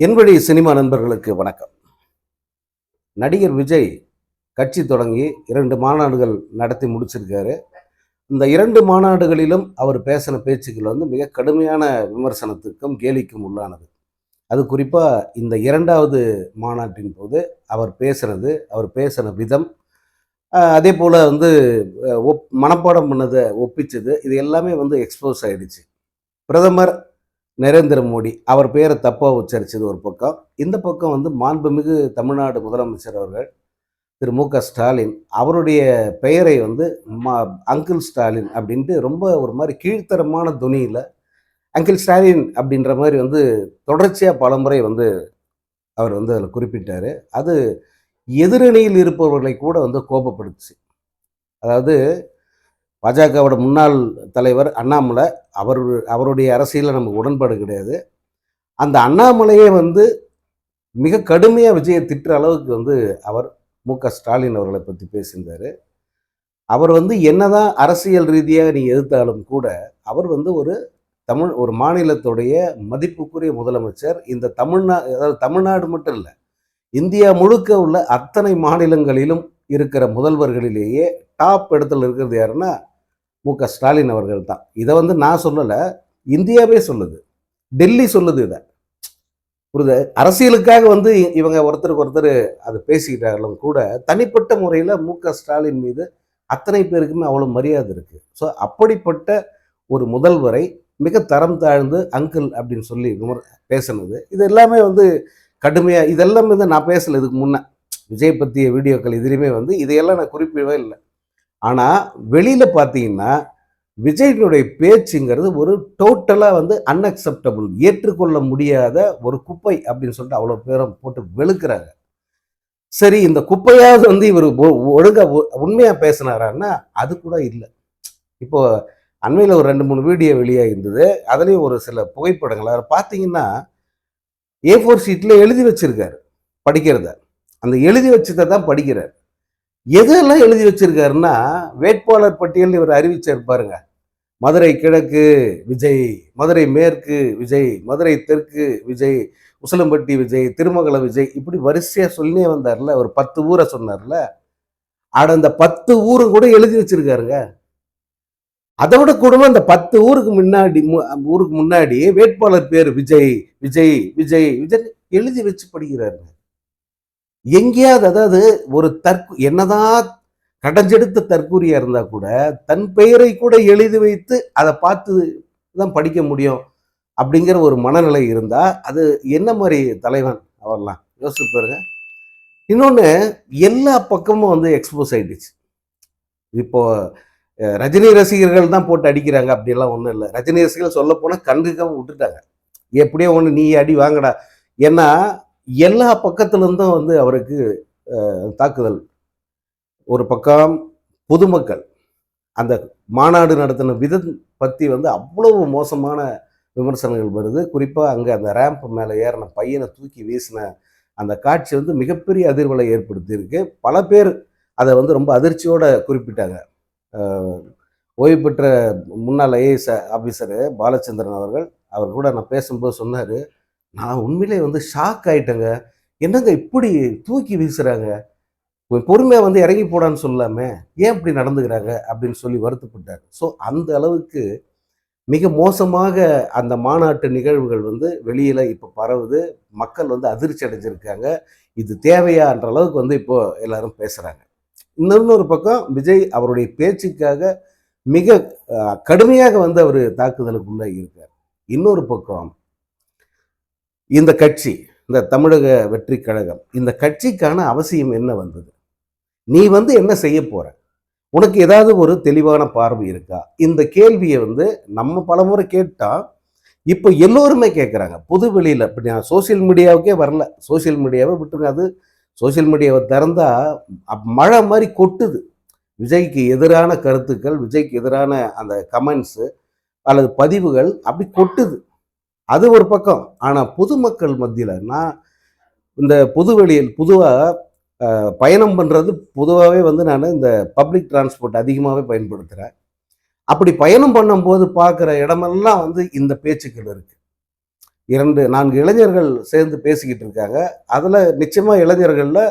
என்னுடைய சினிமா நண்பர்களுக்கு வணக்கம். நடிகர் விஜய் கட்சி தொடங்கி இரண்டு மாநாடுகள் நடத்தி முடிச்சிருக்காரு. இந்த இரண்டு மாநாடுகளிலும் அவர் பேசின பேச்சுக்கள் வந்து மிக கடுமையான விமர்சனத்துக்கும் கேலிக்கும் உள்ளானது. அது குறிப்பாக இந்த இரண்டாவது மாநாட்டின் போது அவர் பேசுனது அவர் பேசின விதம் அதே போல் வந்து ஒப் மனப்பாடம் பண்ணதை ஒப்பிச்சது இது எல்லாமே வந்து எக்ஸ்போஸ் ஆயிடுச்சு. பிரதமர் நரேந்திர மோடி அவர் பேரை தப்பாக உச்சரித்தது ஒரு பக்கம். இந்த பக்கம் வந்து மாண்புமிகு தமிழ்நாடு முதலமைச்சர் அவர்கள் திரு மு க ஸ்டாலின் அவருடைய பெயரை வந்து மா அங்கிள் ஸ்டாலின் அப்படின்ட்டு ரொம்ப ஒரு மாதிரி கீழ்த்தரமான துணியில் அங்கிள் ஸ்டாலின் அப்படின்ற மாதிரி வந்து தொடர்ச்சியாக பலமுறை வந்து அவர் வந்து அதில் குறிப்பிட்டார். அது எதிரணியில் இருப்பவர்களை கூட வந்து கோபப்படுத்துச்சு. அதாவது பாஜகவோட முன்னாள் தலைவர் அண்ணாமலை அவர் அவருடைய அரசியலில் நமக்கு உடன்பாடு கிடையாது. அந்த அண்ணாமலையே வந்து மிக கடுமையாக விஜயை திட்டுற அளவுக்கு வந்து அவர் மு க ஸ்டாலின் அவர்களை பற்றி பேசியிருந்தார். அவர் வந்து என்னதான் அரசியல் ரீதியாக நீ எதிர்த்தாலும் கூட அவர் வந்து ஒரு தமிழ் ஒரு மாநிலத்துடைய மதிப்புக்குரிய முதலமைச்சர். இந்த தமிழ்நா அதாவது தமிழ்நாடு மட்டும் இல்லை இந்தியா முழுக்க உள்ள அத்தனை மாநிலங்களிலும் இருக்கிற முதல்வர்களிலேயே டாப் இடத்துல இருக்கிறது யாருன்னா மு க. ஸ்டாலின் அவர்கள் தான் இதை வந்து நான் சொல்லலை இந்தியாவே சொல்லுது. டெல்லி சொல்லுது இதை. புரியுது? அரசியலுக்காக வந்து இ- இவங்க ஒருத்தருக்கு ஒருத்தர் அதை பேசிக்கிட்டாலும் கூட தனிப்பட்ட முறையில் மு க. ஸ்டாலின் மீது அத்தனை பேருக்குமே அவ்வளோ மரியாதை இருக்குது ஸோ அப்படிப்பட்ட ஒரு முதல்வரை மிக தரம் தாழ்ந்து அங்கிள் அப்படின்னு சொல்லி விமர் பேசுனது. இது எல்லாமே வந்து கடுமையாக இதெல்லாம் வந்து நான் பேசலை இதுக்கு முன்னே. விஜய் பற்றிய வீடியோக்கள் எதிலையுமே வந்து இதையெல்லாம் நான் குறிப்பிடவே இல்லை. ஆனால் வெளியில் பார்த்தீங்கன்னா விஜயினுடைய பேச்சுங்கிறது ஒரு டோட்டலாக வந்து அன்அக்செப்டபுள் ஏற்றுக்கொள்ள முடியாத ஒரு குப்பை அப்படின்னு சொல்லிட்டு அவ்வளோ பேரும் போட்டு வெளுக்கிறாங்க. சரி இந்த குப்பையாவது வந்து இவர் ஒழுங்காக உண்மையாக பேசினாரான்னா அது கூட இல்லை. இப்போ அண்மையில் ஒரு ரெண்டு மூணு வீடியோ வெளியாக இருந்தது அதுலேயும் ஒரு சில புகைப்படங்கள். அதில் பார்த்தீங்கன்னா ஏ ஃபோர் ஷீட்டில் எழுதி வச்சிருக்காரு படிக்கிறத. அந்த எழுதி வச்சதை தான் படிக்கிறார். எதெல்லாம் எழுதி வச்சிருக்காருன்னா வேட்பாளர் பட்டியல் இவர் அறிவிச்சார் பாருங்க. மதுரை கிழக்கு விஜய் மதுரை மேற்கு விஜய் மதுரை தெற்கு விஜய் உசிலம்பட்டி விஜய் திருமங்கல விஜய் இப்படி வரிசையாக சொல்லினே வந்தார்ல ஒரு பத்து ஊரை சொன்னார்ல. ஆட அந்த பத்து ஊரும் கூட எழுதி வச்சிருக்காருங்க. அதோட கூடமா அந்த பத்து ஊருக்கு முன்னாடி மு- ஊருக்கு முன்னாடி வேட்பாளர் பேர் விஜய் விஜய் விஜய் விஜய் எழுதி வச்சு படிக்கிறாருங்க. எங்கேயாவது அதாவது ஒரு தற்கு என்னதான் கடைஞ்செடுத்த தற்கூரியா இருந்தா கூட தன் பெயரை கூட எழுதி வைத்து அதை பார்த்து தான் படிக்க முடியும் அப்படிங்கிற ஒரு மனநிலை இருந்தா அது என்ன மாதிரி தலைவன் அவர்லாம்? யோசிச்சு பாருங்க. இன்னொன்று எல்லா பக்கமும் வந்து எக்ஸ்போஸ் ஆயிடுச்சு. இப்போ ரஜினி ரசிகர்கள் தான் போட்டு அடிக்கிறாங்க அப்படிலாம் ஒன்றும் இல்லை. ரஜினி ரசிகர்கள் சொல்ல போனால் கண்டுக்காம விட்டுட்டாங்க. எப்படியோ ஒன்று நீ அடி வாங்கடா. ஏன்னா எல்லா பக்கத்துலேருந்தும் வந்து அவருக்கு தாக்குதல். ஒரு பக்கம் பொதுமக்கள் அந்த மாநாடு நடத்தின விதம் பற்றி வந்து அவ்வளவு மோசமான விமர்சனங்கள் வருது. குறிப்பாக அங்கே அந்த ரேம்ப் மேலே ஏறின பையனை தூக்கி வீசின அந்த காட்சி வந்து மிகப்பெரிய அதிர்வலை ஏற்படுத்தியிருக்கு. பல பேர் அதை வந்து ரொம்ப அதிர்ச்சியோட குறிப்பிட்டாங்க. ஓய்வு பெற்ற முன்னாள் ஐஏஎஸ் ஆஃபீஸரு பாலச்சந்திரன் அவர்கள் அவர் கூட நான் பேசும்போது சொன்னார். நான் உண்மையிலே வந்து ஷாக் ஆயிட்டேங்க. என்னங்க இப்படி தூக்கி வீசுறாங்க? பொறுமையாக வந்து இறங்கி போடான்னு சொல்லாமே ஏன் இப்படி நடந்துக்கிறாங்க? அப்படின்னு சொல்லி வருத்தப்பட்டார். ஸோ அந்த அளவுக்கு மிக மோசமாக அந்த மாநாட்டு நிகழ்வுகள் வந்து வெளியில் இப்போ பரவுது. மக்கள் வந்து அதிர்ச்சி அடைஞ்சிருக்காங்க. இது தேவையான்ற அளவுக்கு வந்து இப்போ எல்லாரும் பேசுகிறாங்க இன்னொரு பக்கம் விஜய் அவருடைய பேச்சுக்காக மிக கடுமையாக வந்து அவர் தாக்குதலுக்குள்ளே இருக்கார். இன்னொரு பக்கம் இந்த கட்சி இந்த தமிழக வெற்றி கழகம் இந்த கட்சிக்கான அவசியம் என்ன வந்தது? நீ வந்து என்ன செய்ய போற? உனக்கு ஏதாவது ஒரு தெளிவான பார்வை இருக்கா? இந்த கேள்வியை வந்து நம்ம பலமுறை கேட்டா இப்போ எல்லோருமே கேட்குறாங்க பொது வெளியில் இப்போ நான் சோஷியல் மீடியாவுக்கே வரல. சோஷியல் மீடியாவை விட்டுருங்க அது சோஷியல் மீடியாவை திறந்தா அப்- மழை மாதிரி கொட்டுது. விஜய்க்கு எதிரான கருத்துக்கள் விஜய்க்கு எதிரான அந்த கமெண்ட்ஸு அல்லது பதிவுகள் அப்படி கொட்டுது. அது ஒரு பக்கம். ஆனால் பொதுமக்கள் மத்தியில் நான் இந்த பொதுவெளியில் பொதுவாக பயணம் பண்ணுறது பொதுவாகவே வந்து நான் இந்த பப்ளிக் டிரான்ஸ்போர்ட் அதிகமாகவே பயன்படுத்துகிறேன் அப்படி பயணம் பண்ணும்போது பார்க்குற இடமெல்லாம் வந்து இந்த பேச்சுக்கள் இருக்குது இரண்டு நான்கு இளைஞர்கள் சேர்ந்து பேசிக்கிட்டு இருக்காங்க. அதில் நிச்சயமாக இளைஞர்களில்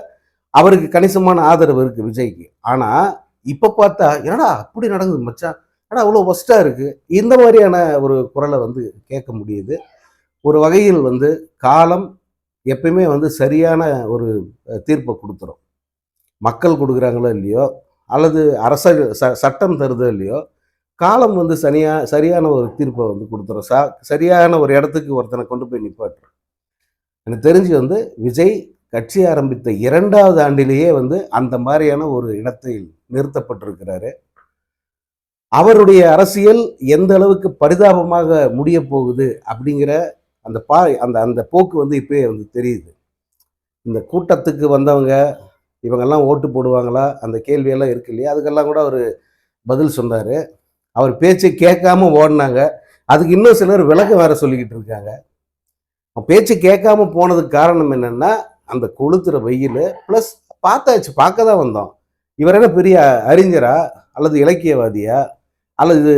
அவருக்கு கணிசமான ஆதரவு இருக்குது விஜய்க்கு. ஆனால் இப்போ பார்த்தா என்னடா அப்படி நடக்குது மச்சான்? ஆனால் அவ்வளோ ஒஸ்ட்டாக இருக்குது இந்த மாதிரியான ஒரு குரலை வந்து கேட்க முடியுது. ஒரு வகையில் வந்து காலம் எப்பயுமே வந்து சரியான ஒரு தீர்ப்பை கொடுத்துரும். மக்கள் கொடுக்குறாங்களோ இல்லையோ அல்லது அரச ச சட்டம் தருதோ இல்லையோ காலம் வந்து சரியா சரியான ஒரு தீர்ப்பை வந்து கொடுத்துரும். சா சரியான ஒரு இடத்துக்கு ஒருத்தனை கொண்டு போய் நிப்பாட்டுறோம். எனக்கு தெரிஞ்சு வந்து விஜய் கட்சி ஆரம்பித்த இரண்டாவது ஆண்டிலேயே வந்து அந்த மாதிரியான ஒரு இடத்தில் நிறுத்தப்பட்டிருக்கிறாரு. அவருடைய அரசியல் எந்த அளவுக்கு பரிதாபமாக முடிய போகுது அப்படிங்கிற அந்த பா அந்த அந்த போக்கு வந்து இப்பயே வந்து தெரியுது. இந்த கூட்டத்துக்கு வந்தவங்க இவங்கெல்லாம் ஓட்டு போடுவாங்களா? அந்த கேள்வியெல்லாம் இருக்கு இல்லையா? அதுக்கெல்லாம் கூட அவர் பதில் சொன்னார். அவர் பேச்சை கேட்காம ஓடினாங்க. அதுக்கு இன்னும் சிலர் விளக்கம் வேற சொல்லிக்கிட்டு இருக்காங்க. பேச்சு கேட்காம போனதுக்கு காரணம் என்னென்னா அந்த கொளுத்துற வெயில் ப்ளஸ் பார்த்தாச்சு பார்க்க தான் வந்தோம். இவர் என்ன பெரிய அறிஞரா அல்லது இலக்கியவாதியா? அல்லது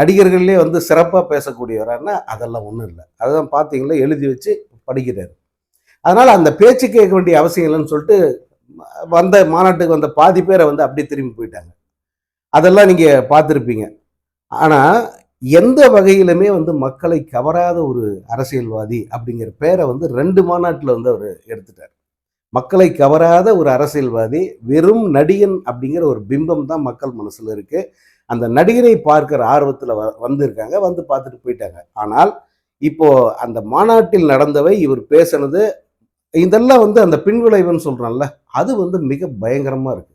நடிகர்கள்லேயே வந்து சிறப்பாக பேசக்கூடியவரான்னா அதெல்லாம் ஒன்றும் இல்லை. அதுதான் பார்த்தீங்களா எழுதி வச்சு படிக்கிறார். அதனால் அந்த பேச்சு கேட்க வேண்டிய அவசியம் இல்லைன்னு சொல்லிட்டு வந்த மாநாட்டுக்கு வந்த பாதி பேரை வந்து அப்படியே திரும்பி போயிட்டாங்க. அதெல்லாம் நீங்கள் பார்த்துருப்பீங்க. ஆனால் எந்த வகையிலுமே வந்து மக்களை கவராத ஒரு அரசியல்வாதி அப்படிங்கிற பேரை வந்து ரெண்டு மாநாட்டில் வந்து அவர் எடுத்துட்டார். மக்களை கவராத ஒரு அரசியல்வாதி வெறும் நடிகன் அப்படிங்கிற ஒரு பிம்பம் தான் மக்கள் மனசில் இருக்குது அந்த நடிகரை பார்க்கிற ஆர்வத்தில் வ வந்திருக்காங்க வந்து பார்த்துட்டு போயிட்டாங்க. ஆனால் இப்போ அந்த மாநாட்டில் நடந்தவை இவர் பேசினது இதெல்லாம் வந்து அந்த பின்விளைவுன்னு சொல்கிறான்ல அது வந்து மிக பயங்கரமாக இருக்கு.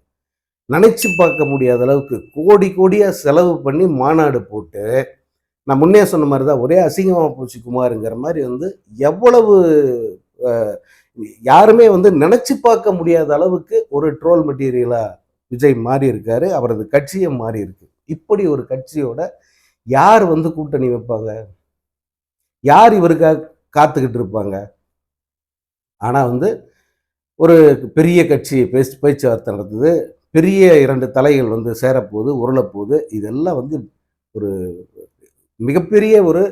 நினைச்சு பார்க்க முடியாத அளவுக்கு கோடி கோடியாக செலவு பண்ணி மாநாடு போட்டு நான் முன்னே சொன்ன மாதிரி தான் ஒரே அசிங்கமாக போச்சு குமாருங்கிற மாதிரி வந்து எவ்வளவு யாருமே வந்து நினச்சி பார்க்க முடியாத அளவுக்கு ஒரு ட்ரோல் மெட்டீரியலாக விஜய் மாறி இருக்காரு அவரது கட்சியை மாறி இருக்கு இப்படி ஒரு கட்சியோட யார் வந்து கூட்டணி வைப்பாங்க? யார் இவருக்காக காத்துக்கிட்டு இருப்பாங்க? ஆனால் வந்து ஒரு பெரிய கட்சி பேச்சு பேச்சுவார்த்தை நடந்தது. பெரிய இரண்டு தலைகள் வந்து சேரப்போகுது உருளப்போகுது. இதெல்லாம் வந்து ஒரு மிகப்பெரிய ஒரு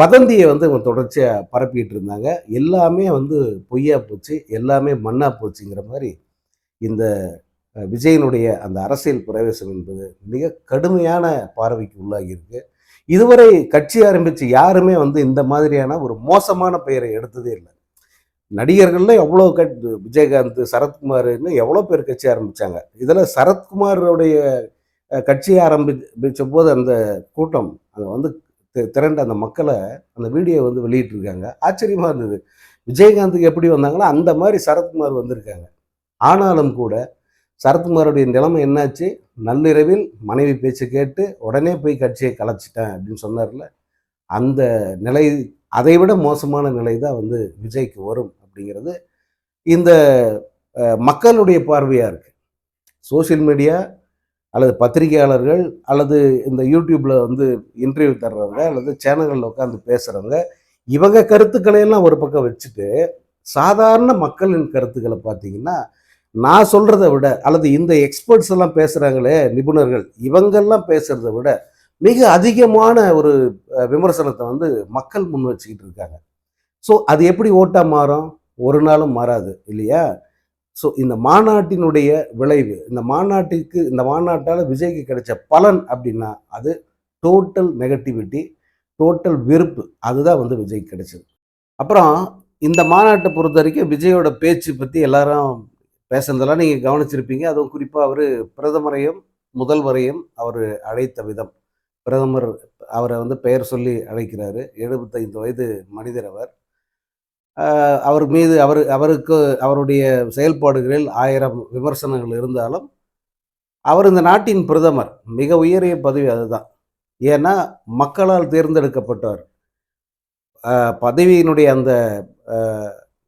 வதந்தியை வந்து இவங்க தொடர்ச்சியாக பரப்பிட்டு இருந்தாங்க. எல்லாமே வந்து பொய்யா போச்சு. எல்லாமே மண்ணா போச்சுங்கிற மாதிரி இந்த விஜயனுடைய அந்த அரசியல் பிரவேசம் என்பது மிக கடுமையான பார்வைக்கு உள்ளாகியிருக்கு இதுவரை கட்சி ஆரம்பித்து யாருமே வந்து இந்த மாதிரியான ஒரு மோசமான பெயரை எடுத்ததே இல்லை. நடிகர்கள்ல எவ்வளோ கட் விஜயகாந்த் சரத்குமார்னு எவ்வளோ பேர் கட்சி ஆரம்பிச்சாங்க. இதில் சரத்குமாரோடைய கட்சி கட்சியை ஆரம்பிச்ச போது அந்த கூட்டம் அதை வந்து திரண்ட அந்த மக்களை அந்த வீடியோ வந்து வெளியிட்டிருக்காங்க. ஆச்சரியமாக இருந்தது. விஜயகாந்துக்கு எப்படி வந்தாங்களோ அந்த மாதிரி சரத்குமார் வந்திருக்காங்க. ஆனாலும் கூட சரத்குமாருடைய நிலைமை என்னாச்சு? நள்ளிரவில் மனைவி பேச்சு கேட்டு உடனே போய் கட்சியை கலைச்சிட்டேன் அப்படின்னு சொன்னார்ல. அந்த நிலை அதை விட மோசமான நிலை தான் வந்து விஜய்க்கு வரும் அப்படிங்கிறது. இந்த மக்களுடைய பார்வையாக இருக்குது சோஷியல் மீடியா அல்லது பத்திரிகையாளர்கள் அல்லது இந்த யூடியூப்பில் வந்து இன்டர்வியூ தர்றவங்க அல்லது சேனல்களில் உட்காந்து பேசுகிறவங்க இவங்க கருத்துக்களையெல்லாம் ஒரு பக்கம் வச்சுட்டு சாதாரண மக்களின் கருத்துக்களை பார்த்தீங்கன்னா நான் சொல்கிறத விட அல்லது இந்த எக்ஸ்பர்ட்ஸ் எல்லாம் பேசுகிறாங்களே நிபுணர்கள் இவங்கெல்லாம் பேசுகிறத விட மிக அதிகமான ஒரு விமர்சனத்தை வந்து மக்கள் முன் வச்சுக்கிட்டு இருக்காங்க. ஸோ அது எப்படி ஓட்டாக மாறும்? ஒரு நாளும் மாறாது இல்லையா? ஸோ இந்த மாநாட்டினுடைய விளைவு இந்த மாநாட்டுக்கு இந்த மாநாட்டால் விஜய்க்கு கிடைச்ச பலன் அப்படின்னா அது டோட்டல் நெகட்டிவிட்டி டோட்டல் வெறுப்பு. அதுதான் வந்து விஜய்க்கு கிடைச்சது. அப்புறம் இந்த மாநாட்டை பொறுத்த வரைக்கும் விஜயோட பேச்சு பற்றி எல்லாரும் பேசுனதெல்லாம் நீங்கள் கவனிச்சிருப்பீங்க. அதுவும் குறிப்பாக அவர் பிரதமரையும் முதல்வரையும் அவர் அழைத்த விதம். பிரதமர் அவரை வந்து பெயர் சொல்லி அழைக்கிறாரு. எழுபத்தைந்து வயது மனிதர் அவர். அவர் மீது அவர் அவருக்கு அவருடைய செயல்பாடுகளில் ஆயிரம் விமர்சனங்கள் இருந்தாலும் அவர் இந்த நாட்டின் பிரதமர். மிக உயரிய பதவி அதுதான். ஏன்னா மக்களால் தேர்ந்தெடுக்கப்பட்டவர். பதவியினுடைய அந்த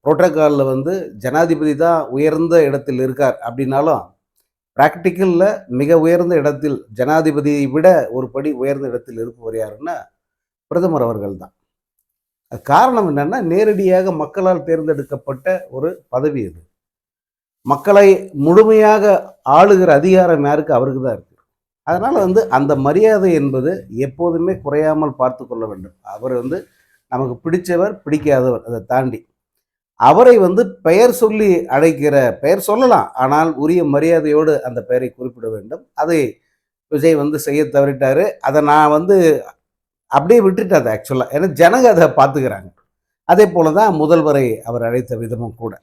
புரோட்டோக்காலில் வந்து ஜனாதிபதி தான் உயர்ந்த இடத்தில் இருக்கார் அப்படின்னாலும் ப்ராக்டிக்கலில் மிக உயர்ந்த இடத்தில் ஜனாதிபதியை விட ஒரு படி உயர்ந்த இடத்தில் இருப்பவர் யாருன்னா பிரதமர் அவர்கள் தான். காரணம் என்னன்னா நேரடியாக மக்களால் தேர்ந்தெடுக்கப்பட்ட ஒரு பதவி இது மக்களை முழுமையாக ஆளுகிற அதிகாரம் யாருக்கு? அவருக்கு தான் இருக்கு. அதனால் வந்து அந்த மரியாதை என்பது எப்போதுமே குறையாமல் பார்த்து கொள்ள வேண்டும். அவர் வந்து நமக்கு பிடிச்சவர் பிடிக்காதவர் அதை தாண்டி. அவரை வந்து பெயர் சொல்லி அழைக்கிற பெயர் சொல்லலாம். ஆனால் உரிய மரியாதையோடு அந்த பெயரை குறிப்பிட வேண்டும். அதை விஜய் வந்து செய்ய தவறிட்டாரு. அதை நான் வந்து அப்படியே விட்டுட்டேன் அதை ஆக்சுவலாக ஏன்னா ஜனங்க அதை பார்த்துக்கிறாங்க. அதே போல தான் முதல்வரை அவர் அழைத்த விதமும் கூட.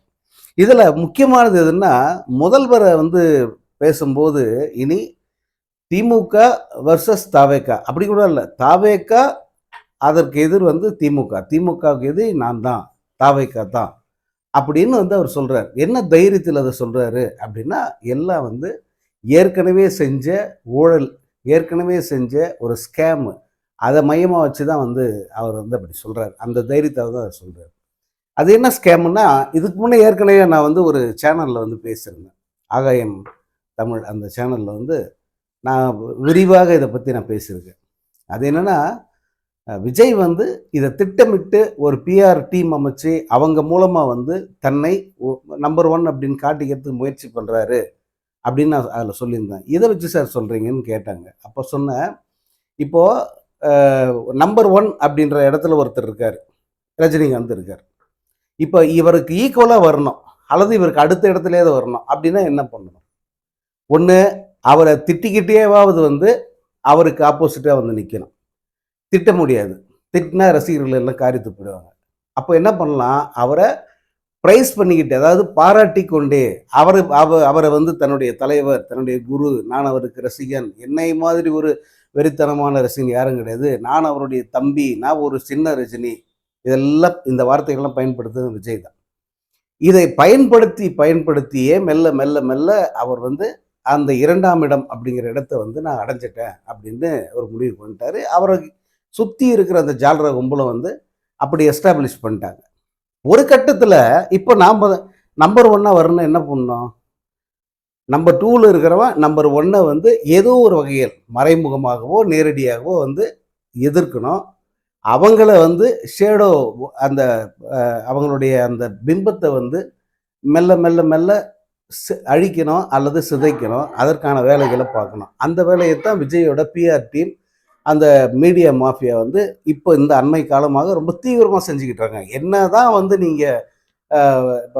இதில் முக்கியமானது எதுன்னா முதல்வரை வந்து பேசும்போது இனி திமுக வர்சஸ் தாவேக்கா. அப்படி கூட இல்லை. தாவேக்கா அதற்கு எதிர் வந்து திமுக. திமுகவுக்கு எதிர் நான் தான். தாவேக்கா தான். அப்படின்னு வந்து அவர் சொல்கிறார் என்ன தைரியத்தில் அதை சொல்கிறாரு அப்படின்னா எல்லாம் வந்து ஏற்கனவே செஞ்ச ஊழல் ஏற்கனவே செஞ்ச ஒரு ஸ்கேமு அதை மையமாக வச்சு தான் வந்து அவர் வந்து அப்படி சொல்கிறார் அந்த தைரியத்தை தான் அவர் சொல்கிறார் அது என்ன ஸ்கேம்னா இதுக்கு முன்னே ஏற்கனவே நான் வந்து ஒரு சேனலில் வந்து பேசியிருந்தேன். ஆகாயம் தமிழ் அந்த சேனலில் வந்து நான் விரிவாக இதை பற்றி நான் பேசியிருக்கேன். அது என்னென்னா விஜய் வந்து இதை திட்டமிட்டு ஒரு பிஆர் டீம் அமைச்சு அவங்க மூலமாக வந்து தன்னை நம்பர் ஒன் அப்படின்னு காட்டிக்கிறதுக்கு முயற்சி பண்ணுறாரு அப்படின்னு நான் அதில் சொல்லியிருந்தேன். இதை வச்சு சார் சொல்கிறீங்கன்னு கேட்டாங்க. அப்போ சொன்னேன் இப்போது நம்பர் ஒன் அப்படின்ற இடத்துல ஒருத்தர் இருக்கார் ரஜினிகாந்த் இருக்கார். இப்போ இவருக்கு ஈக்குவலாக வரணும் அல்லது இவருக்கு அடுத்த இடத்துலேயே வரணும் அப்படின்னா என்ன பண்ணணும்? ஒன்று அவரை திட்டிக்கிட்டேவாவது வந்து அவருக்கு ஆப்போசிட்டாக வந்து நிற்கணும் திட்ட முடியாது. திட்டினா ரசிகர்கள் எல்லாம் காரியத்து போயிடுவாங்க. அப்போ என்ன பண்ணலாம்? அவரை ப்ரைஸ் பண்ணிக்கிட்டு அதாவது பாராட்டி கொண்டே அவர் அவ அவரை வந்து தன்னுடைய தலைவர் தன்னுடைய குரு நான் அவருக்கு ரசிகன் என்னை மாதிரி ஒரு வெறித்தனமான ரசிகன் யாரும் கிடையாது. நான் அவருடைய தம்பி நான் ஒரு சின்ன ரஜினி. இதெல்லாம் இந்த வார்த்தைகள்லாம் பயன்படுத்துறது விஜய் தான். இதை பயன்படுத்தி பயன்படுத்தியே மெல்ல மெல்ல மெல்ல அவர் வந்து அந்த இரண்டாம் இடம் அப்படிங்கிற இடத்த வந்து நான் அடைஞ்சிட்டேன் அப்படின்னு ஒரு முடிவு பண்ணிட்டாரு அவரை சுற்றி இருக்கிற அந்த ஜாலர கும்பலை வந்து அப்படி எஸ்டாப்ளிஷ் பண்ணிட்டாங்க. ஒரு கட்டத்தில் இப்போ நாம் நம்பர் ஒன்னாக வரணும் என்ன பண்ணோம் நம்பர் டூவில் இருக்கிறவன் நம்பர் ஒன்னை வந்து ஏதோ ஒரு வகையில் மறைமுகமாகவோ நேரடியாகவோ வந்து எதிர்க்கணும். அவங்கள வந்து ஷேடோ அந்த அவங்களுடைய அந்த பிம்பத்தை வந்து மெல்ல மெல்ல மெல்ல அழிக்கணும் அல்லது சிதைக்கணும். அதற்கான வேலைகளை பார்க்கணும். அந்த வேலையை தான் விஜயோட பிஆர் டீம் அந்த மீடியா மாஃபியா வந்து இப்போ இந்த அண்மை காலமாக ரொம்ப தீவிரமாக செஞ்சுக்கிட்டு இருக்காங்க. என்ன தான் வந்து நீங்கள்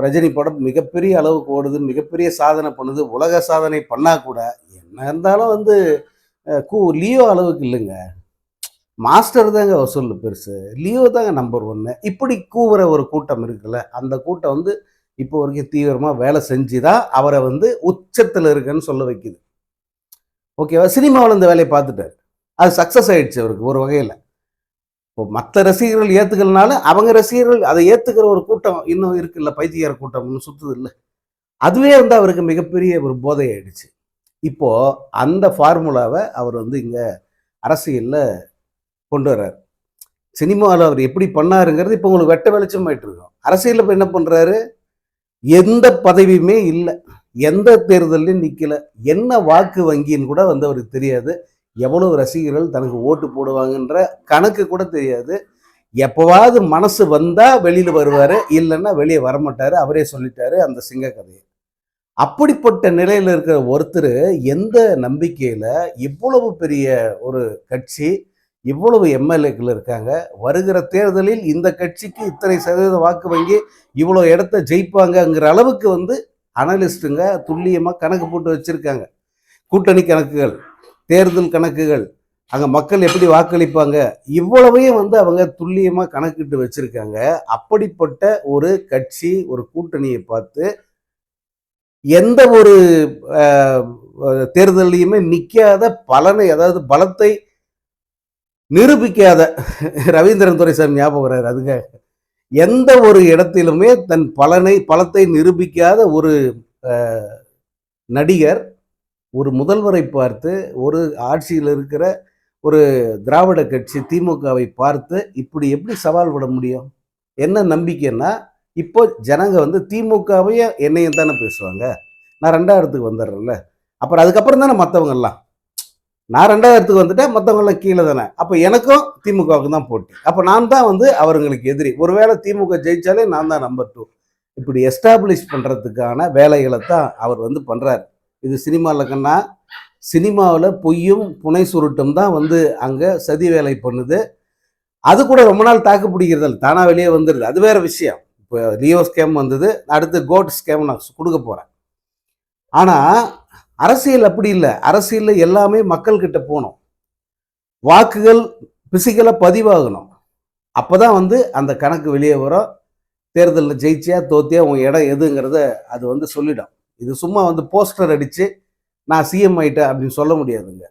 ரஜினி படம் மிகப்பெரிய அளவுக்கு ஓடுது மிகப்பெரிய சாதனை பண்ணுது உலக சாதனை பண்ணால் கூட என்ன இருந்தாலும் வந்து கூ லியோ அளவுக்கு இல்லைங்க. மாஸ்டர் தாங்க வசூல் பெருசு. லியோ தாங்க நம்பர் ஒன்று இப்படி கூவுற ஒரு கூட்டம் இருக்குல்ல அந்த கூட்டம் வந்து இப்போ வரைக்கும் தீவிரமாக வேலை செஞ்சு தான் அவரை வந்து உச்சத்தில் இருக்குன்னு சொல்ல வைக்குது. ஓகேவா? சினிமாவில் இந்த வேலையை பார்த்துட்டார். அது சக்ஸஸ் ஆயிடுச்சு அவருக்கு ஒரு வகையில். இப்போ மற்ற ரசிகர்கள் ஏற்றுக்கலனால அவங்க ரசிகர்கள் அதை ஏற்றுக்கிற ஒரு கூட்டம் இன்னும் இருக்குல்ல பைத்தியார கூட்டம் சுற்றுது இல்லை அதுவே வந்து அவருக்கு மிகப்பெரிய ஒரு போதை ஆயிடுச்சு இப்போது அந்த ஃபார்முலாவை அவர் வந்து இங்கே அரசியலில் கொண்டு வர்றார். சினிமாவில் அவர் எப்படி பண்ணாருங்கிறது இப்போ உங்களுக்கு வெட்ட வெளிச்சமாயிட்டு இருக்கோம். அரசியலில் இப்போ என்ன பண்ணுறாரு எந்த பதவியுமே இல்லை. எந்த தேர்தலையும் நிற்கல என்ன வாக்கு வங்கின்னு கூட வந்து அவருக்கு தெரியாது. எவ்வளவு ரசிகர்கள் தனக்கு ஓட்டு போடுவாங்கன்ற கணக்கு கூட தெரியாது. எப்போவாவது மனசு வந்தால் வெளியில் வருவார் இல்லைன்னா வெளியே வரமாட்டார். அவரே சொல்லிட்டாரு அந்த சிங்க கதையை. அப்படிப்பட்ட நிலையில் இருக்கிற ஒருத்தர் எந்த நம்பிக்கையில் இவ்வளவு பெரிய ஒரு கட்சி இவ்வளவு எம்எல்ஏக்கள் இருக்காங்க வருகிற தேர்தலில் இந்த கட்சிக்கு இத்தனை சதவீத வாக்கு வங்கி இவ்வளோ இடத்த ஜெயிப்பாங்கங்கிற அளவுக்கு வந்து அனலிஸ்ட்டுங்க துல்லியமாக கணக்கு போட்டு வச்சுருக்காங்க. கூட்டணி கணக்குகள் தேர்தல் கணக்குகள். அங்கே மக்கள் எப்படி வாக்களிப்பாங்க? இவ்வளவையும் வந்து அவங்க துல்லியமாக கணக்கிட்டு வச்சுருக்காங்க. அப்படிப்பட்ட ஒரு கட்சி ஒரு கூட்டணியை பார்த்து எந்த ஒரு தேர்தலையுமே நிற்காத பலனை அதாவது பலத்தை நிரூபிக்காத ரவீந்திரன் துரைசாமி ஞாபகம் வர்றாரு. அதுங்க எந்த ஒரு இடத்திலுமே தன் பலனை பலத்தை நிரூபிக்காத ஒரு நடிகர் ஒரு முதல்வரை பார்த்து ஒரு ஆட்சியில் இருக்கிற ஒரு திராவிட கட்சி திமுகவை பார்த்து இப்படி எப்படி சவால் விட முடியும்? என்ன நம்பிக்கைன்னா இப்போ ஜனங்க வந்து திமுகவையும் என்னையும் தானே பேசுவாங்க. நான் ரெண்டாயிரத்துக்கு வந்துடுறேன்ல. அப்புறம் அதுக்கப்புறம் தானே மற்றவங்கெல்லாம் நான் ரெண்டாயிரத்துக்கு வந்துட்டேன் மற்றவங்களாம் கீழே தானே. அப்போ எனக்கும் திமுகவுக்கு தான் போட்டி. அப்போ நான் தான் வந்து அவர்களுக்கு எதிரி. ஒருவேளை திமுக ஜெயித்தாலே நான் தான் நம்பர் டூ இப்படி எஸ்டாப்ளிஷ் பண்ணுறதுக்கான வேலைகளை தான் அவர் வந்து பண்ணுறாரு இது சினிமாவில் கண்ணா சினிமாவில் பொய்யும் புனை சுருட்டும் தான் வந்து அங்கே சதி வேலை பண்ணுது. அது கூட ரொம்ப நாள் தாக்கு பிடிக்கிறதில்ல தானாக வெளியே வந்துடுது அது வேறு விஷயம். இப்போ லியோ ஸ்கேம் வந்தது அடுத்து கோட் ஸ்கேம் நான் கொடுக்க போகிறேன் ஆனால் அரசியல் அப்படி இல்லை. அரசியலில் எல்லாமே மக்கள்கிட்ட போகணும். வாக்குகள் பிசிக்கலாக பதிவாகணும். அப்போ தான் வந்து அந்த கணக்கு வெளியே வரும். தேர்தலில் ஜெயிச்சியா தோத்தியா உன் இடம் எதுங்கிறத அது வந்து சொல்லிடும். இது சும்மா வந்து போஸ்டர் அடித்து நான் சிஎம் ஆயிட்டேன் அப்படின்னு சொல்ல முடியாதுங்க.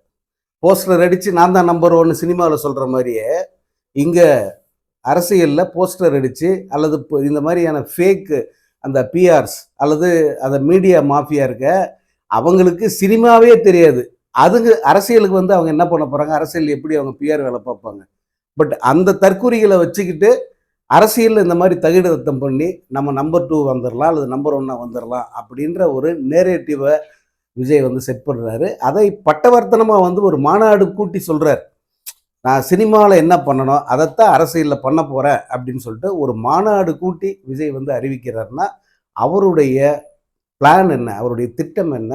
போஸ்டர் அடித்து நான் தான் நம்பர் ஒன்று சினிமாவில் சொல்கிற மாதிரியே இங்கே அரசியலில் போஸ்டர் அடித்து அல்லது இப்போ இந்த மாதிரியான ஃபேக்கு அந்த பிஆர்ஸ் அல்லது அந்த மீடியா மாஃபியா இருக்க அவங்களுக்கு சினிமாவே தெரியாது. அதுங்க அரசியலுக்கு வந்து அவங்க என்ன பண்ண போகிறாங்க அரசியல் எப்படி அவங்க பிஆர் வேலை பார்ப்பாங்க? பட் அந்த தற்கூரிகளை வச்சுக்கிட்டு அரசியலில் இந்த மாதிரி தகுதித்தம் பண்ணி நம்ம நம்பர் டூ வந்துடலாம் அல்லது நம்பர் ஒன்னாக வந்துடலாம் அப்படின்ற ஒரு நேரேட்டிவை விஜய் வந்து செட் பண்ணுறாரு அதை பட்டவர்த்தனமாக வந்து ஒரு மாநாடு கூட்டி சொல்கிறார் நான் சினிமாவில் என்ன பண்ணணும் அதைத்தான் அரசியலில் பண்ண போகிறேன் அப்படின்னு சொல்லிட்டு ஒரு மாநாடு கூட்டி விஜய் வந்து அறிவிக்கிறாருன்னா அவருடைய பிளான் என்ன அவருடைய திட்டம் என்ன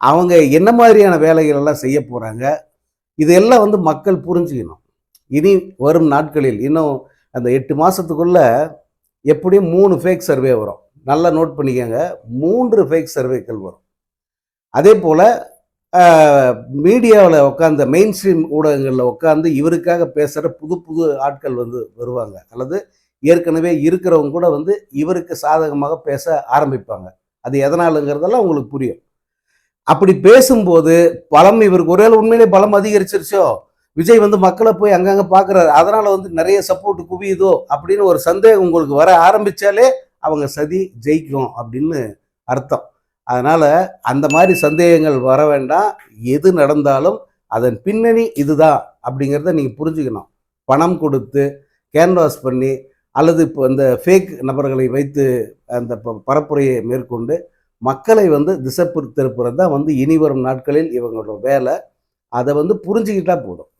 அவங்க என்ன மாதிரியான வேலைகள் எல்லாம் செய்ய போகிறாங்க இதெல்லாம் வந்து மக்கள் புரிஞ்சுக்கணும். இனி வரும் நாட்களில் இன்னும் அந்த எட்டு மாதத்துக்குள்ளே எப்படியும் மூணு ஃபேக் சர்வே வரும். நல்லா நோட் பண்ணிக்கோங்க. மூன்று ஃபேக் சர்வேக்கள் வரும். அதே போல் மீடியாவில் உட்காந்து மெயின் ஸ்ட்ரீம் ஊடகங்களில் உட்காந்து இவருக்காக பேசுகிற புது புது ஆட்கள் வந்து வருவாங்க. அல்லது ஏற்கனவே இருக்கிறவங்க கூட வந்து இவருக்கு சாதகமாக பேச ஆரம்பிப்பாங்க. அது எதனாலுங்கிறதெல்லாம் உங்களுக்கு புரியும். அப்படி பேசும்போது பலம் இவருக்கு ஒரே உண்மையிலே பலம் அதிகரிச்சிருச்சோ? விஜய் வந்து மக்களை போய் அங்கங்கே பார்க்குறாரு அதனால் வந்து நிறைய சப்போர்ட் குவியுதோ அப்படின்னு ஒரு சந்தேகம் உங்களுக்கு வர ஆரம்பிச்சாலே அவங்க சதி ஜெயிக்கும் அப்படின்னு அர்த்தம். அதனால் அந்த மாதிரி சந்தேகங்கள் வர வேண்டாம். எது நடந்தாலும் அதன் பின்னணி இதுதான் அப்படிங்கிறத நீங்கள் புரிஞ்சுக்கணும். பணம் கொடுத்து கேன்வாஸ் பண்ணி அல்லது இப்போ இந்த ஃபேக் நபர்களை வைத்து அந்த ப- பரப்புரையை மேற்கொண்டு மக்களை வந்து திசை திருப்புறது தான் வந்து இனி வரும் நாட்களில் இவங்களோட வேலை. அதை வந்து புரிஞ்சுக்கிட்டா போதும்.